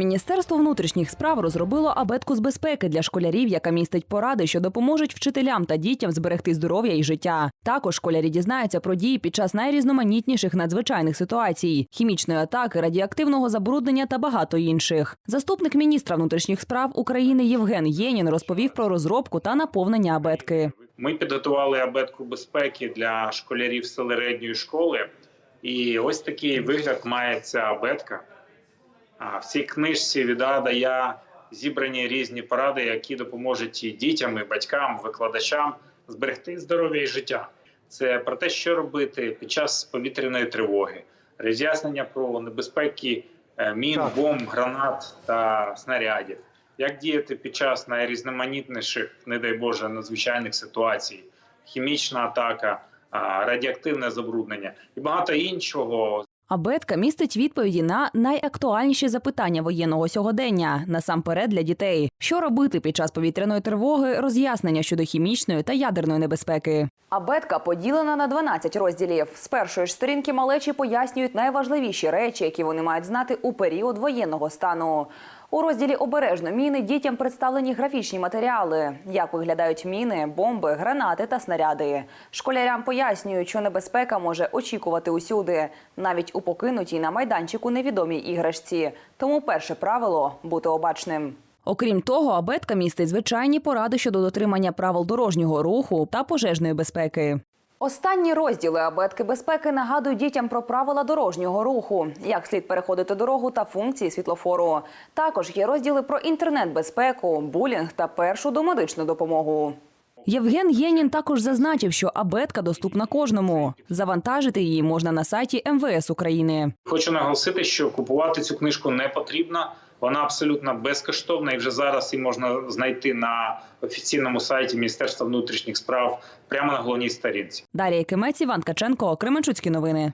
Міністерство внутрішніх справ розробило абетку з безпеки для школярів, яка містить поради, що допоможуть вчителям та дітям зберегти здоров'я і життя. Також школярі дізнаються про дії під час найрізноманітніших надзвичайних ситуацій: хімічної атаки, радіоактивного забруднення та багато інших. Заступник міністра внутрішніх справ України Євген Єнін розповів про розробку та наповнення абетки. Ми підготували абетку безпеки для школярів середньої школи, і ось такий вигляд має ця абетка. А в цій книжці від А до Я зібрані різні поради, які допоможуть і дітям, і батькам, викладачам зберегти здоров'я і життя. Це про те, що робити під час повітряної тривоги, роз'яснення про небезпеки е, мін, бомб, гранат та снарядів. Як діяти під час найрізноманітніших, не дай Боже, надзвичайних ситуацій, хімічна атака, радіоактивне забруднення і багато іншого. Абетка містить відповіді на найактуальніші запитання воєнного сьогодення, насамперед для дітей. Що робити під час повітряної тривоги, роз'яснення щодо хімічної та ядерної небезпеки. Абетка поділена на 12 розділів. З першої ж сторінки малечі пояснюють найважливіші речі, які вони мають знати у період воєнного стану. У розділі обережно міни дітям представлені графічні матеріали, як виглядають міни, бомби, гранати та снаряди. Школярям пояснюють, що небезпека може очікувати усюди, навіть у покинутій на майданчику невідомій іграшці. Тому перше правило бути обачним. Окрім того, абетка містить звичайні поради щодо дотримання правил дорожнього руху та пожежної безпеки. Останні розділи абетки безпеки нагадують дітям про правила дорожнього руху, як слід переходити дорогу та функції світлофору. Також є розділи про інтернет-безпеку, булінг та першу домедичну допомогу. Євген Єнін також зазначив, що абетка доступна кожному. Завантажити її можна на сайті МВС України. Хочу наголосити, що купувати цю книжку не потрібно. Вона абсолютно безкоштовна і вже зараз її можна знайти на офіційному сайті Міністерства внутрішніх справ прямо на головній сторінці. Дар'я Кимець, Іван Ткаченко, Кременчуцькі новини.